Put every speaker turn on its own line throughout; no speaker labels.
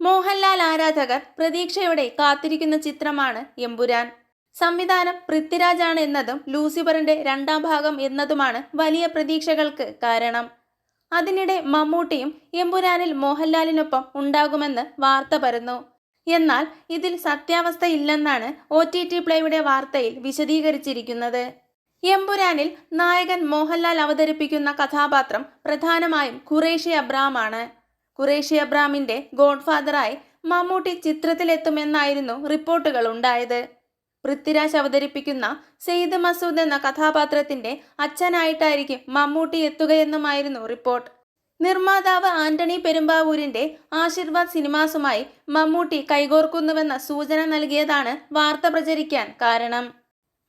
മോഹൻലാൽ ആരാധകർ പ്രതീക്ഷയോടെ കാത്തിരിക്കുന്ന ചിത്രമാണ് എമ്പുരാൻ. സംവിധാനം പൃഥ്വിരാജാണ് എന്നതും ലൂസിഫറിന്റെ രണ്ടാം ഭാഗം എന്നതുമാണ് വലിയ പ്രതീക്ഷകൾക്ക് കാരണം. അതിനിടെ മമ്മൂട്ടിയും എമ്പുരാനിൽ മോഹൻലാലിനൊപ്പം ഉണ്ടാകുമെന്ന് വാർത്ത പരന്നു. എന്നാൽ ഇതിൽ സത്യാവസ്ഥയില്ലെന്നാണ് ഒ ടി ടി പ്ലേയുടെ വാർത്തയിൽ വിശദീകരിച്ചിരിക്കുന്നത്. എമ്പുരാനിൽ നായകൻ മോഹൻലാൽ അവതരിപ്പിക്കുന്ന കഥാപാത്രം പ്രധാനമായും ഖുറേഷി അബ്രാമാണ് ഖുറേഷി അബ്രാമിന്റെ ഗോഡ്ഫാദറായി മമ്മൂട്ടി ചിത്രത്തിലെത്തുമെന്നായിരുന്നു റിപ്പോർട്ടുകൾ ഉണ്ടായത്. പൃഥ്വിരാജ് അവതരിപ്പിക്കുന്ന സെയ്ദ് മസൂദ് എന്ന കഥാപാത്രത്തിന്റെ അച്ഛനായിട്ടായിരിക്കും മമ്മൂട്ടി എത്തുകയെന്നുമായിരുന്നു റിപ്പോർട്ട്. നിർമ്മാതാവ് ആന്റണി പെരുമ്പാവൂരിന്റെ ആശീർവാദ് സിനിമാസുമായി മമ്മൂട്ടി കൈകോർക്കുന്നുവെന്ന സൂചന നൽകിയതാണ് വാർത്ത പ്രചരിക്കാൻ കാരണം.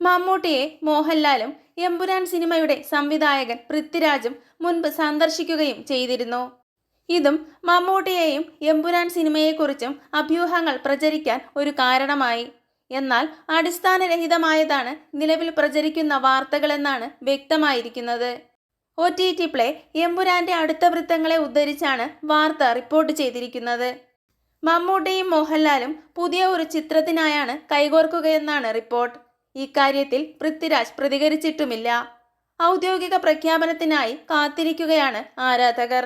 മമ്മൂട്ടിയെ മോഹൻലാലും എമ്പുരാൻ സിനിമയുടെ സംവിധായകൻ പൃഥ്വിരാജും മുൻപ് സന്ദർശിക്കുകയും ചെയ്തിരുന്നു. ഇതും മമ്മൂട്ടിയെയും എമ്പുരാൻ സിനിമയെക്കുറിച്ചും അഭ്യൂഹങ്ങൾ പ്രചരിക്കാൻ ഒരു കാരണമായി. എന്നാൽ അടിസ്ഥാനരഹിതമായതാണ് നിലവിൽ പ്രചരിക്കുന്ന വാർത്തകളെന്നാണ് വ്യക്തമായിരിക്കുന്നത്. ഒ ടി ടി പ്ലേ എമ്പുരാന്റെ അടുത്ത വൃത്തങ്ങളെ ഉദ്ധരിച്ചാണ് വാർത്ത റിപ്പോർട്ട് ചെയ്തിരിക്കുന്നത്. മമ്മൂട്ടിയും മോഹൻലാലും പുതിയ ഒരു ചിത്രത്തിനായാണ് കൈകോർക്കുകയെന്നാണ് റിപ്പോർട്ട്. ഇക്കാര്യത്തിൽ പൃഥ്വിരാജ് പ്രതികരിച്ചിട്ടുമില്ല. ഔദ്യോഗിക പ്രഖ്യാപനത്തിനായി കാത്തിരിക്കുകയാണ് ആരാധകർ.